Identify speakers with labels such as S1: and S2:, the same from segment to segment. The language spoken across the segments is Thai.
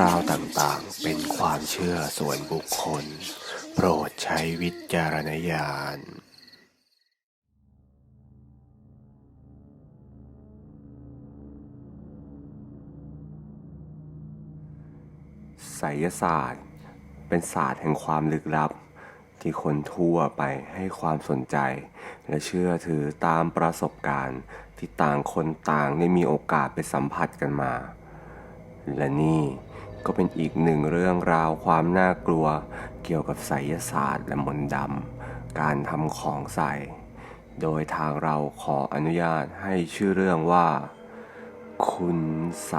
S1: ราวต่างๆ เป็นความเชื่อส่วนบุคคล โปรดใช้วิจารณญาณไสยศาสตร์ เป็นศาสตร์แห่งความลึกลับ ที่คนทั่วไปให้ความสนใจ และเชื่อถือตามประสบการณ์ที่ต่างคนต่างได้มีโอกาสไปสัมผัสกันมา และนี่ ก็เป็นอีกหนึ่งเรื่องราวความน่ากลัว เกี่ยวกับไสยศาสตร์และมนต์ดำการทำของใส่ โดยทางเราขออนุญาตให้ชื่อเรื่องว่า คุณใส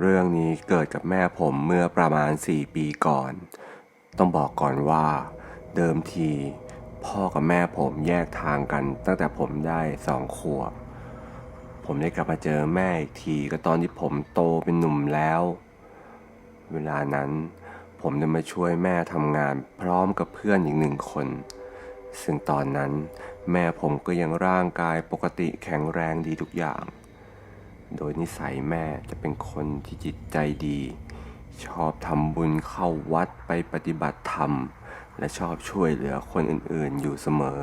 S1: เรื่องนี้เกิดกับแม่ผมเมื่อประมาณ 4 ปีก่อน ต้องบอกก่อนว่า เดิมที พ่อกับแม่ผมแยกทางกันตั้งแต่ผมได้สองขวบ ผมได้กลับมาเจอแม่อีกทีก็ตอนที่ผมโตเป็นหนุ่มแล้ว เวลานั้นผมได้มาช่วยแม่ทำงานพร้อมกับเพื่อนอีกหนึ่งคน ซึ่งตอนนั้นแม่ผมก็ยังร่างกายปกติแข็งแรงดีทุกอย่าง โดยนิสัยแม่จะเป็นคนที่จิตใจดี ชอบทำบุญเข้าวัดไปปฏิบัติธรรม และชอบช่วยเหลือคนอื่นๆอยู่เสมอ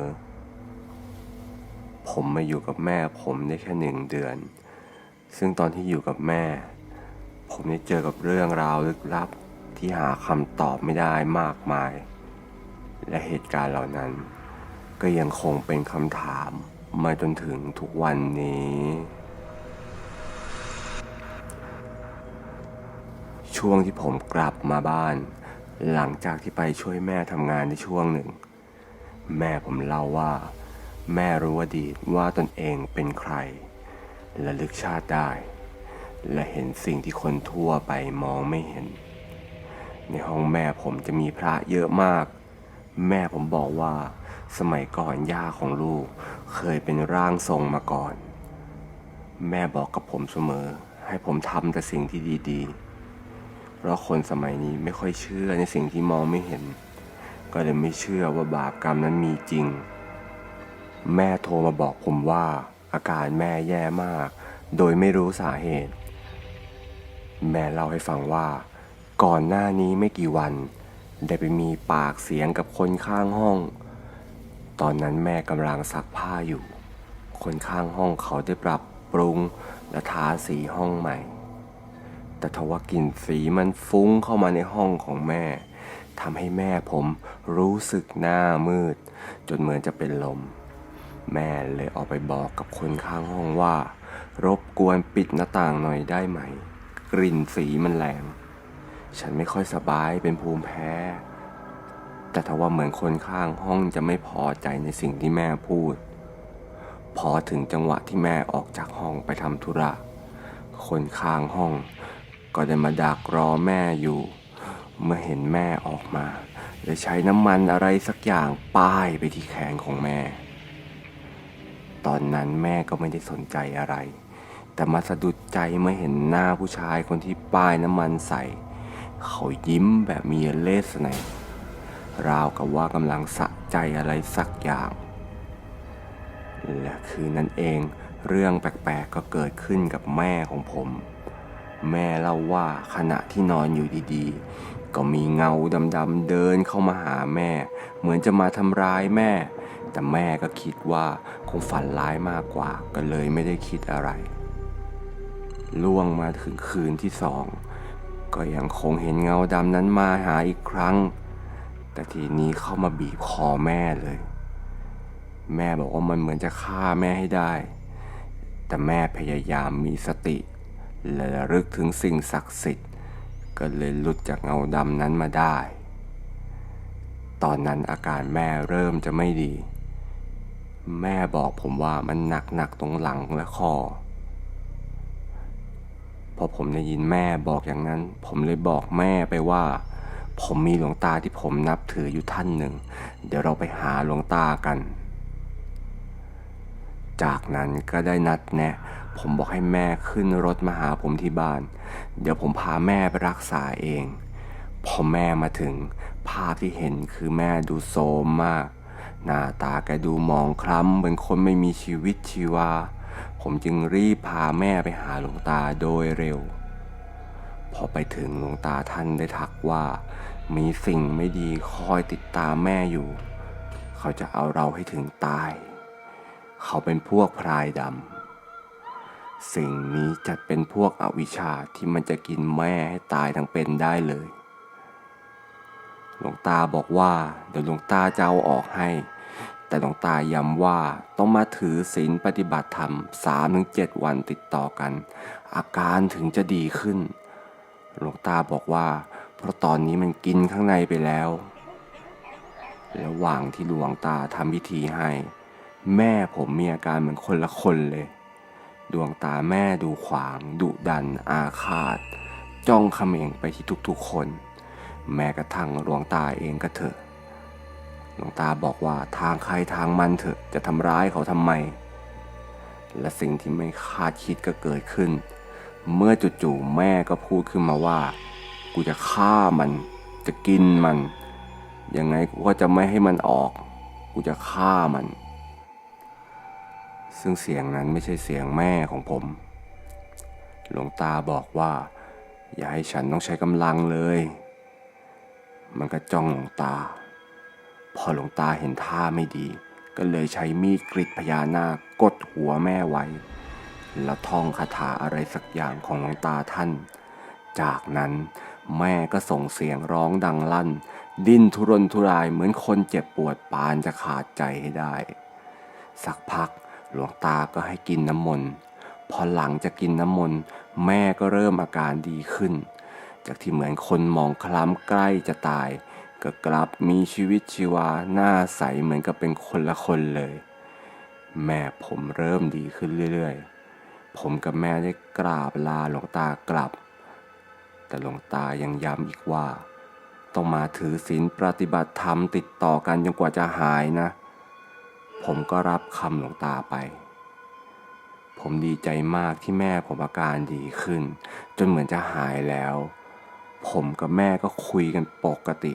S1: ผมมาอยู่กับแม่ผมได้แค่หนึ่งเดือน ซึ่งตอนที่อยู่กับแม่ ผมได้เจอกับเรื่องราวลึกลับที่หาคำตอบไม่ได้มากมาย และเหตุการณ์เหล่านั้น ก็ยังคงเป็นคำถามมาจนถึงทุกวันนี้ ช่วงที่ผมกลับมาบ้าน หลังจากที่ไปช่วยแม่ทำงานในช่วงหนึ่ง แม่ผมเล่าว่า แม่รู้อดีตว่าตนเองเป็นใคร และลึกชาติได้ และเห็นสิ่งที่คนทั่วไปมองไม่เห็น ในห้องแม่ผมจะมีพระเยอะมาก แม่ผมบอกว่าสมัยก่อนย่าของลูกเคยเป็นร่างทรงมาก่อน แม่บอกกับผมเสมอ ให้ผมทำแต่สิ่งที่ดีๆ เพราะคนสมัยนี้ไม่ค่อยเชื่อในสิ่งที่มองไม่เห็น ก็เลยไม่เชื่อว่าบาปกรรมนั้นมีจริง แม่โทรมาบอกผมว่าอาการแม่แย่มาก โดยไม่รู้สาเหตุ แม่เล่าให้ฟังว่า ก่อนหน้านี้ไม่กี่วัน ได้ไปมีปากเสียงกับคนข้างห้อง ตอนนั้นแม่กำลังซักผ้าอยู่ คนข้างห้องเขาได้ปรับปรุงและทาสีห้องใหม่ แต่ทว่ากลิ่นสีมันฟุ้งเข้ามาในห้องของแม่ทำให้แม่ผมรู้สึกหน้ามืด จนเหมือนจะเป็นลม แม่เลยออกไปบอกกับคนข้างห้องว่า รบกวนปิดหน้าต่างหน่อยได้ไหม กลิ่นสีมันแรง ฉันไม่ค่อยสบายเป็นภูมิแพ้ แต่ทว่าเหมือนคนข้างห้องจะไม่พอใจในสิ่งที่แม่พูด พอถึงจังหวะที่แม่ออกจากห้องไปทำธุระ คนข้างห้องก็ได้มาดักรอแม่อยู่ เมื่อเห็นแม่ออกมาเลยใช้น้ำมันอะไรสักอย่างป้ายไปที่แขนของแม่ ตอนนั้นแม่ก็ไม่ได้สนใจอะไร แต่มาสะดุดใจเมื่อเห็นหน้าผู้ชายคนที่ป้ายน้ำมันใส่ เขายิ้มแบบมีเลสไนราวกับว่ากำลังสะใจอะไรสักอย่าง และคืนนั้นเองเรื่องแปลกๆก็เกิดขึ้นกับแม่ของผม แม่เล่าว่าขณะที่นอนอยู่ดีๆ ก็มีเงาดำๆเดินเข้ามาหาแม่ เหมือนจะมาทำร้ายแม่ แต่แม่ก็คิดว่าคงฝันร้ายมากกว่า ก็เลยไม่ได้คิดอะไร ล่วงมาถึงคืนที่สอง ก็ยังคงเห็นเงาดำนั้นมาหาอีกครั้ง แต่ทีนี้เข้ามาบีบคอแม่เลย แม่บอกว่ามันเหมือนจะฆ่าแม่ให้ได้ แต่แม่พยายามมีสติ และระลึกถึงสิ่งศักดิ์สิทธิ์ ก็เลยหลุดจากเงาดำนั้นมาได้ตอนนั้นอาการแม่เริ่มจะไม่ดี แม่บอกผมว่ามันหนักหนักๆตรงหลังและคอ พอผมได้ยินแม่บอกอย่างนั้น ผมเลยบอกแม่ไปว่า ผมมีหลวงตาที่ผมนับถืออยู่ท่านหนึ่ง เดี๋ยวเราไปหาหลวงตากัน จากนั้นก็ได้นัดแนะ ผมบอกให้แม่ขึ้นรถมาหาผมที่บ้าน เดี๋ยวผมพาแม่ไปรักษาเอง พอแม่มาถึงภาพที่เห็นคือแม่ดูโซมมาก หน้าตาแกดูมองคล้ำเหมือนคนไม่มีชีวิตชีวา ผมจึงรีบพาแม่ไปหาหลวงตาโดยเร็ว พอไปถึงหลวงตาท่านได้ทักว่า มีสิ่งไม่ดีคอยติดตามแม่อยู่ เขาจะเอาเราให้ถึงตาย เขาเป็นพวกพรายดำ สิ่งนี้จัดเป็นพวกอวิชชาที่มันจะกินแม่ให้ตายทั้งเป็นได้เลยหลวงตาบอกว่าเดี๋ยวหลวงตาจะเอาออกให้ แต่หลวงตาย้ำว่าต้องมาถือศีลปฏิบัติธรรมสามถึงเจ็ดวันติดต่อกัน อาการถึงจะดีขึ้น หลวงตาบอกว่า เพราะตอนนี้มันกินข้างในไปแล้วระหว่างที่หลวงตาทำพิธีให้ แม่ผมมีอาการเหมือนคนละคนเลย ดวงตาแม่ดูขวาง ดุดัน อาฆาต จ้องเขม่งไปที่ทุกๆคน แม้กระทั่งหลวงตาเองก็เถอะ หลวงตาบอกว่าทางใครทางมันเถอะจะทำร้ายเขาทำไม และสิ่งที่ไม่คาดคิดก็เกิดขึ้น เมื่อจู่ๆแม่ก็พูดขึ้นมาว่า กูจะฆ่ามัน จะกินมัน ยังไงกูก็จะไม่ให้มันออก กูจะฆ่ามัน ซึ่งเสียงนั้นไม่ใช่เสียงแม่ของผม หลวงตาบอกว่า อย่าให้ฉันต้องใช้กำลังเลย มันก็จ้องหลวงตา พอหลวงตาเห็นท่าไม่ดี ก็เลยใช้มีดกริดพญานาคกดหัวแม่ไว้ แล้วท่องคาถาอะไรสักอย่างของหลวงตาท่าน จากนั้นแม่ก็ส่งเสียงร้องดังลั่น ดิ้นทุรนทุรายเหมือนคนเจ็บปวดปานจะขาดใจให้ได้ สักพักหลวงตาก็ให้กินน้ำมนต์พอหลังจากกินน้ำมนต์แม่ก็เริ่มอาการดีขึ้น จากที่เหมือนคนมองคล้ำใกล้จะตาย ก็กลับมีชีวิตชีวาหน้าใสเหมือนกับเป็นคนละคนเลย แม่ผมเริ่มดีขึ้นเรื่อยๆ ผมกับแม่ได้กราบลาหลวงตากลับ แต่หลวงตายังย้ำอีกว่า ต้องมาถือศีลปฏิบัติธรรมติดต่อกันจนกว่าจะหายนะ ผมก็รับคำหลวงตาไป ผมดีใจมากที่แม่ผมอาการดีขึ้น จนเหมือนจะหายแล้ว ผมกับแม่ก็คุยกันปกติ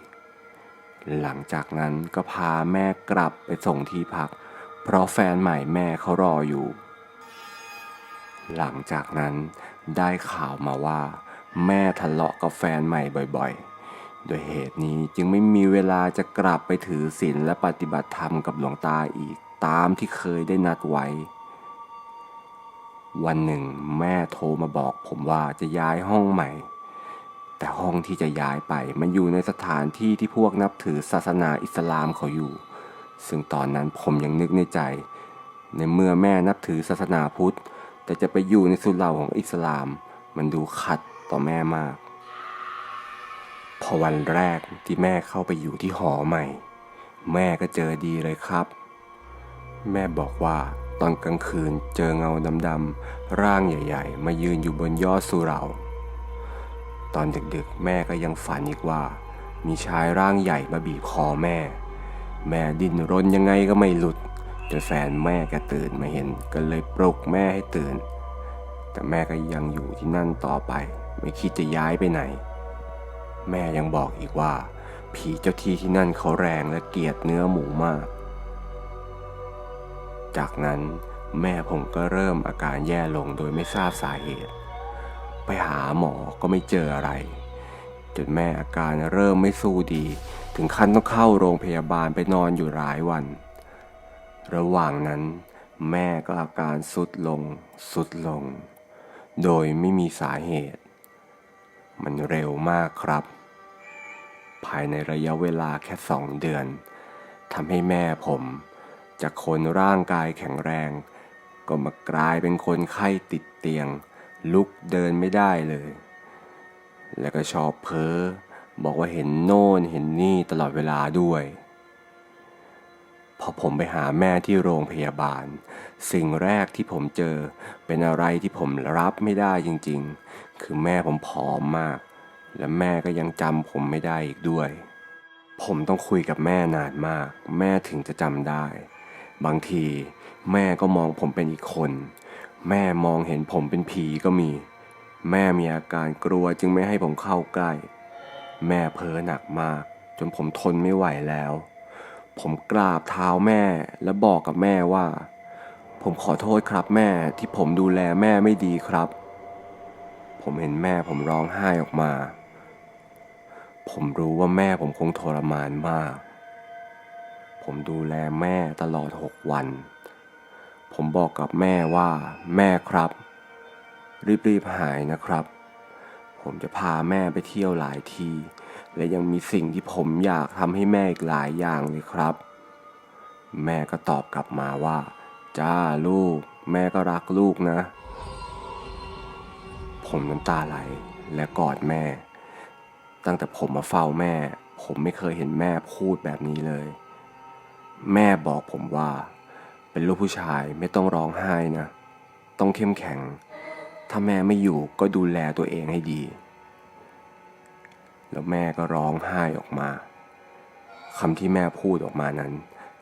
S1: หลังจากนั้นก็พาแม่กลับไปส่งที่พัก เพราะแฟนใหม่แม่เขารออยู่ หลังจากนั้นได้ข่าวมาว่า แม่ทะเลาะกับแฟนใหม่บ่อยๆ โดยเหตุนี้จึงไม่มีเวลาจะกลับไปถือศีลและปฏิบัติธรรมกับหลวงตาอีกตามที่เคยได้นัดไว้ วันหนึ่งแม่โทรมาบอกผมว่าจะย้ายห้องใหม่ แต่ห้องที่จะย้ายไปมันอยู่ในสถานที่ที่พวกนับถือศาสนาอิสลามเขาอยู่ ซึ่งตอนนั้นผมยังนึกในใจ ในเมื่อแม่นับถือศาสนาพุทธ แต่จะไปอยู่ในสุเหร่าของอิสลาม มันดูขัดต่อแม่มาก พอวันแรกที่แม่เข้าไปอยู่ที่หอใหม่ แม่ก็เจอดีเลยครับ แม่บอกว่าตอนกลางคืนเจอเงาดำๆร่างใหญ่ ๆ มายืนอยู่บนยอดสุเหร่า ตอนดึกๆ แม่ก็ยังฝันอีกว่า มีชายร่างใหญ่มาบีบคอแม่ แม่ดิ้นรนยังไงก็ไม่หลุดจนแฟนแม่แกตื่นมาเห็นก็เลยปลุกแม่ให้ตื่น แต่แม่ก็ยังอยู่ที่นั่นต่อไป ไม่คิดจะย้ายไปไหน แม่ยังบอกอีกว่า ผีเจ้าที่ที่นั่นเขาแรงและเกลียดเนื้อหมูมาก จากนั้นแม่ผมก็เริ่มอาการแย่ลงโดยไม่ทราบสาเหตุ ไปหาหมอก็ไม่เจออะไร จนแม่อาการเริ่มไม่สู้ดี ถึงขั้นต้องเข้าโรงพยาบาลไปนอนอยู่หลายวัน ระหว่างนั้น แม่ก็อาการสุดลง สุดลง โดยไม่มีสาเหตุ มันเร็วมากครับ ภายในระยะเวลาแค่สองเดือนทำให้แม่ผมจากคนร่างกายแข็งแรง ก็มากลายเป็นคนไข้ติดเตียง ลุกเดินไม่ได้เลย แล้วก็ชอบเพ้อ บอกว่าเห็นโน่นเห็นนี่ตลอดเวลาด้วย พอผมไปหาแม่ที่โรงพยาบาล สิ่งแรกที่ผมเจอเป็นอะไรที่ผมรับไม่ได้จริงๆ คือแม่ผมผอมมาก และแม่ก็ยังจำผมไม่ได้อีกด้วย ผมต้องคุยกับแม่นานมาก แม่ถึงจะจำได้ บางทีแม่ก็มองผมเป็นอีกคน แม่มองเห็นผมเป็นผีก็มี แม่มีอาการกลัวจึงไม่ให้ผมเข้าใกล้ แม่เพ้อหนักมาก จนผมทนไม่ไหวแล้ว ผมกราบเท้าแม่และบอกกับแม่ว่า ผมขอโทษครับแม่ที่ผมดูแลแม่ไม่ดีครับ ผมเห็นแม่ผมร้องไห้ออกมา ผมรู้ว่าแม่ผมคงทรมานมาก ผมดูแลแม่ตลอดหกวัน ผมบอกกับแม่ว่าแม่ครับ รีบๆหายนะครับ ผมจะพาแม่ไปเที่ยวหลายที่ และยังมีสิ่งที่ผมอยากทำให้แม่อีกหลายอย่างเลยครับ แม่ก็ตอบกลับมาว่า จ้าลูก แม่ก็รักลูกนะ ผมน้ำตาไหลและกอดแม่ ตั้งแต่ผมมาเฝ้าแม่ ผมไม่เคยเห็นแม่พูดแบบนี้เลย แม่บอกผมว่า เป็นลูกผู้ชายไม่ต้องร้องไห้นะ ต้องเข้มแข็ง ถ้าแม่ไม่อยู่ก็ดูแลตัวเองให้ดี แล้วแม่ก็ร้องไห้ออกมาคำที่แม่พูดออกมานั้น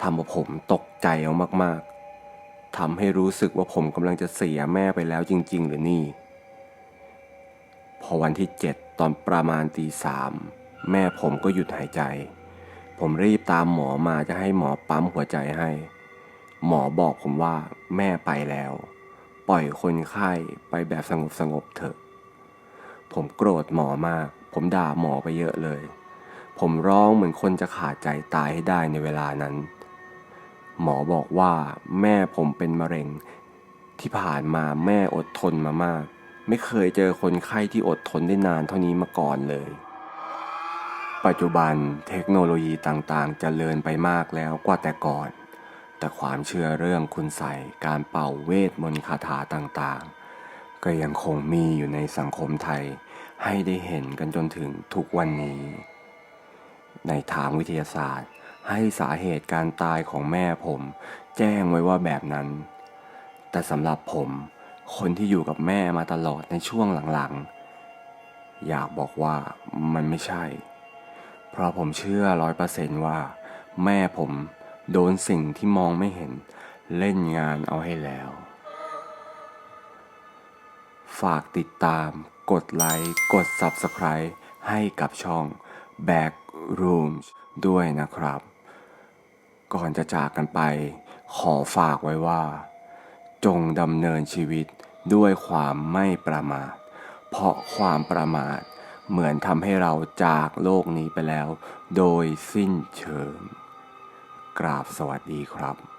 S1: ทำให้ผมตกใจเอามากๆทำให้รู้สึกว่าผมกำลังจะเสียแม่ไปแล้วจริง ๆ หรือนี่ พอวันที่เจ็ดตอนประมาณตีสามแม่ผมก็หยุดหายใจ ผมรีบตามหมอมาจะให้หมอปั๊มหัวใจให้ หมอบอกผมว่าแม่ไปแล้ว ปล่อยคนไข้ไปแบบสงบสงบๆเถอะ ผมโกรธหมอมาก ผมด่าหมอไปเยอะเลย ผมร้องเหมือนคนจะขาดใจตายให้ได้ในเวลานั้น หมอบอกว่าแม่ผมเป็นมะเร็ง ที่ผ่านมาแม่อดทนมามาก ไม่เคยเจอคนไข้ที่อดทนได้นานเท่านี้มาก่อนเลยปัจจุบันเทคโนโลยีต่างๆจเจริญไปมากแล้วกว่าแต่ก่อน แต่ความเชื่อเรื่องคุณใส่การเป่าเวทมนต์คาถาต่างๆ ก็ยังคงมีอยู่ในสังคมไทย ให้ได้เห็นกันจนถึงทุกวันนี้ ในทางวิทยาศาสตร์ ให้สาเหตุการตายของแม่ผม แจ้งไว้ว่าแบบนั้น แต่สำหรับผม คนที่อยู่กับแม่มาตลอดในช่วงหลังๆ อยากบอกว่ามันไม่ใช่ เพราะผมเชื่อร้อยเปอร์เซนต์ว่า แม่ผม โดนสิ่งที่มองไม่เห็นเล่นงานเอาให้แล้ว ฝากติดตาม กดไลค์ กด Subscribe ให้กับช่อง Back Rooms ด้วยนะครับ ก่อนจะจากกันไป ขอฝากไว้ว่า จงดำเนินชีวิตด้วยความไม่ประมาท เพราะความประมาทเหมือนทำให้เราจากโลกนี้ไปแล้ว โดยสิ้นเชิง กราบสวัสดีครับ